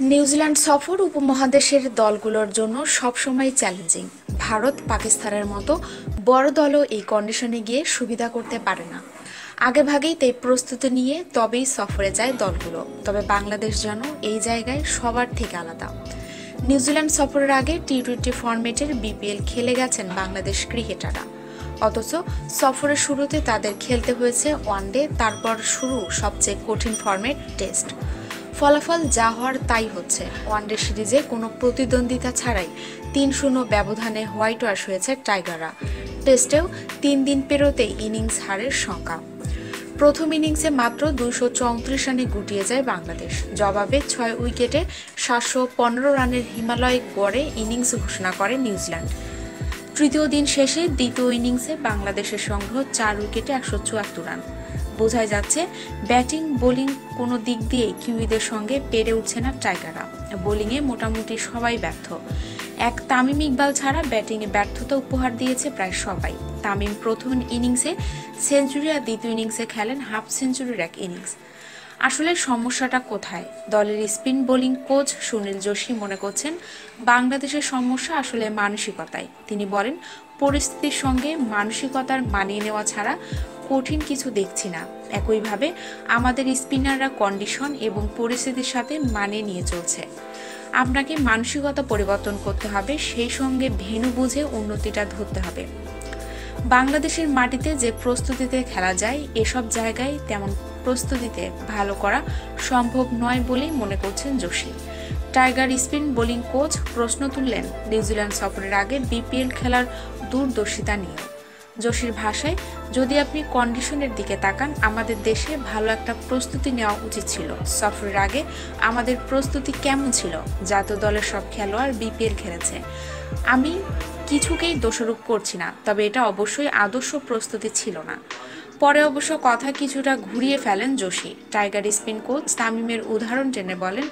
New Zealand সফর উপমহাদেশের দলগুলোর জন্য সবসময় চ্যালেঞ্জিং। ভারত পাকিস্তানের মতো বড় দলও এই কন্ডিশনে গিয়ে সুবিধা করতে পারে না। আগেভাগেই তাই প্রস্তুতি নিয়ে তবেই সফরে যায় দলগুলো। তবে বাংলাদেশ যেন এই জায়গায় সবার থেকে আলাদা। নিউজিল্যান্ড সফরের আগে টি টোয়েন্টি ফরম্যাটের বিপিএল খেলে গেছেন বাংলাদেশ ক্রিকেটাররা। অথচ সফরের শুরুতে তাদের খেলতে হয়েছে ওয়ানডে তারপর শুরু সবচেয়ে কঠিন ফরম্যাট টেস্ট ফলাফল যা হওয়ার তাই হচ্ছে। ওয়ানডে সিরিজে কোনো প্রতিদ্বন্দ্বিতা ছাড়াই তিন শূন্য ব্যবধানে হোয়াইট ওয়াশ হয়েছে টাইগাররা। টেস্টেও তিন দিন পেরোতে ইনিংস হারের শঙ্কা। প্রথম ইনিংসে মাত্র দুশো চৌত্রিশ রানে গুটিয়ে যায় বাংলাদেশ। জবাবে ছয় উইকেটে সাতশো পনেরো রানের হিমালয় গড়ে ইনিংস ঘোষণা করে নিউজিল্যান্ড। তৃতীয় দিন শেষে দ্বিতীয় ইনিংসে বাংলাদেশের সংগ্রহ চার উইকেটে একশো চুয়াত্তর রান। বোঝাই যাচ্ছে, ব্যাটিং, বোলিং কোনো দিক দিয়ে কিউইদের সঙ্গে পেরে উঠছে না টাইগাররা। বোলিংয়ে মোটামুটি সবাই ব্যর্থ। এক তামিম ইকবাল ছাড়া ব্যাটিংয়ে ব্যর্থতা উপহার দিয়েছে প্রায় সবাই। তামিম প্রথম ইনিংসে সেঞ্চুরি আর দ্বিতীয় ইনিংসে খেলেন হাফ সেঞ্চুরির এক ইনিংস। আসলে সমস্যাটা কোথায়? দলের spin bowling coach Sunil Joshi মনে করছেন, বাংলাদেশের সমস্যা আসলে মানসিকতায়। তিনি বলেন, পরিস্থিতির সঙ্গে মানসিকতার মানিয়ে নেওয়া ছাড়া কঠিন কিছু দেখছি না। একইভাবে আমাদের স্পিনাররা কন্ডিশন এবং পরিস্থিতির সাথে মানে নিয়ে চলছে। আপনাকে মানসিকতা পরিবর্তন করতে হবে, সেই সঙ্গে ভেনু বুঝে উন্নতিটা ধরতে হবে। বাংলাদেশের মাটিতে যে প্রস্তুতিতে খেলা যায়, এসব জায়গায় তেমন প্রস্তুতিতে ভালো করা সম্ভব নয় বলেই মনে করছেন Joshi tiger spin bowling coach প্রশ্ন তুললেন, নিউজিল্যান্ড সফরের আগে বিপিএল খেলার দূরদর্শিতা নিয়ে। যোশীর ভাষায়, যদি আপনি কন্ডিশনের দিকে তাকান, আমাদের দেশে ভালো একটা প্রস্তুতি নেওয়া উচিত ছিল। সফরের আগে আমাদের প্রস্তুতি কেমন ছিল? জাতীয় দলের সব খেলোয়াড় বিপিএল খেলেছে। আমি কিছুকেই দোষারোপ করছি না, তবে এটা অবশ্যই আদর্শ প্রস্তুতি ছিল না। পরে অবশ্য কথা কিছুটা ঘুরিয়ে ফেলেন যোশী। টাইগার স্পিন কোচ তামিমের উদাহরণ টেনে বলেন,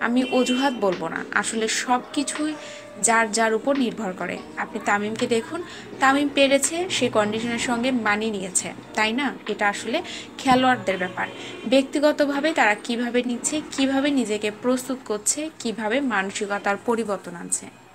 আমি অজুহাত বলব না। আসলে সব কিছুই যার যার উপর নির্ভর করে। আপনি তামিমকে দেখুন, তামিম পেরেছে, সে কন্ডিশনের সঙ্গে মানিয়ে নিয়েছে, তাই না? এটা আসলে খেলোয়াড়দের ব্যাপার। ব্যক্তিগতভাবে তারা কীভাবে নিচ্ছে, কীভাবে নিজেকে প্রস্তুত করছে, কীভাবে মানসিকতার পরিবর্তন আনছে।